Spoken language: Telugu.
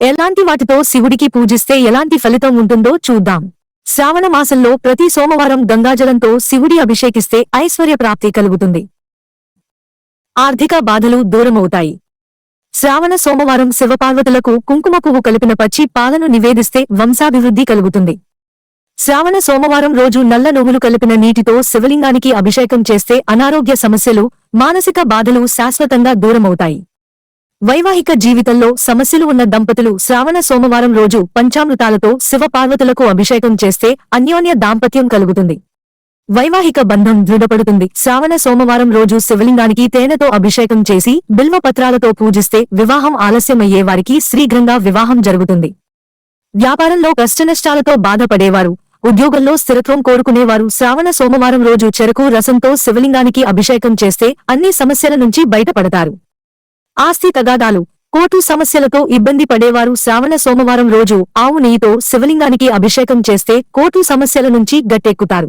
ఎలాంటి వాటితో శివుడికి పూజిస్తే ఎలాంటి ఫలితం ఉంటుందో చూద్దాం. శ్రావణ మాసంలో ప్రతి సోమవారం గంగాజలంతో శివుడి అభిషేకిస్తే ఐశ్వర్య ప్రాప్తి కలుగుతుంది. ఆర్థిక బాధలు దూరమవుతాయి. శ్రావణ సోమవారం శివపార్వతులకు కుంకుమ పువ్వు కలిపిన పచ్చి పాలను నివేదిస్తే వంశాభివృద్ధి కలుగుతుంది. శ్రావణ సోమవారం రోజు నల్ల నువ్వులు కలిపిన నీటితో శివలింగానికి అభిషేకం చేస్తే అనారోగ్య సమస్యలు మానసిక బాధలు శాశ్వతంగా దూరమవుతాయి. వైవాహిక జీవితంలో సమస్యలు ఉన్న దంపతులు శ్రావణ సోమవారం రోజు పంచామృతాలతో శివపార్వతులకు అభిషేకం చేస్తే అన్యోన్య దాంపత్యం కలుగుతుంది. వైవాహిక బంధం దృఢపడుతుంది. శ్రావణ సోమవారం రోజు శివలింగానికి తేనెతో అభిషేకం చేసి బిల్వపత్రాలతో పూజిస్తే వివాహం ఆలస్యమయ్యే వారికి శీఘ్రంగా వివాహం జరుగుతుంది. వ్యాపారంలో కష్టనష్టాలతో బాధపడేవారు ఉద్యోగంలో స్థిరత్వం కోరుకునేవారు శ్రావణ సోమవారం రోజు చెరకు రసంతో శివలింగానికి అభిషేకం చేస్తే అన్ని సమస్యల నుంచి బయటపడతారు. ఆస్తి తగాదాలు కోర్టు సమస్యలతో ఇబ్బంది పడేవారు శ్రావణ సోమవారం రోజు ఆవు నెయ్యితో శివలింగానికి అభిషేకం చేస్తే కోర్టు సమస్యల నుంచి గట్టెక్కుతారు.